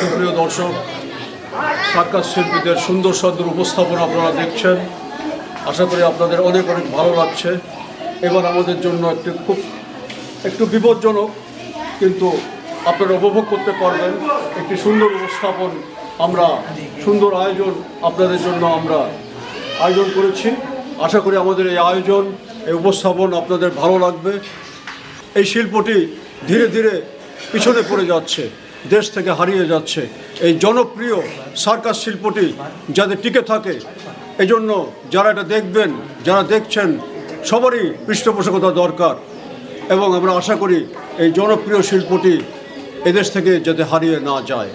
সুপ্রিয় দর্শক সার্কাস শিল্পীদের সুন্দর সুন্দর উপস্থাপনা আপনারা দেখছেন। আশা করি আপনাদের অনেক অনেক ভালো লাগছে। এবার আমাদের জন্য একটি খুব একটু বিপজ্জনক, কিন্তু আপনারা উপভোগ করতে পারবেন। একটি সুন্দর উপস্থাপন আমরা, সুন্দর আয়োজন আপনাদের জন্য আমরা আয়োজন করেছি। আশা করি আমাদের এই আয়োজন, এই উপস্থাপন আপনাদের ভালো লাগবে। এই শিল্পটি ধীরে ধীরে পিছনে পড়ে যাচ্ছে। দেশ থেকে হারিয়ে যাচ্ছে। এই জনপ্রিয় সার্কাস শিল্পটি যাতে টিকে থাকে, এজন্য যারা এটা দেখবেন, যারা দেখছেন, সবারই পৃষ্ঠপোষকতা দরকার। এবং আমরা আশা করি এই জনপ্রিয় শিল্পটি এদেশ থেকে যাতে হারিয়ে না যায়।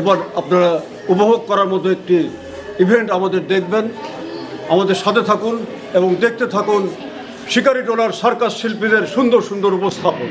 এবার আপনারা উপভোগ করার মতো একটি ইভেন্ট আমাদের দেখবেন। আমাদের সাথে থাকুন এবং দেখতে থাকুন শিকারি টোলার সার্কাস শিল্পীদের সুন্দর সুন্দর উপস্থাপন।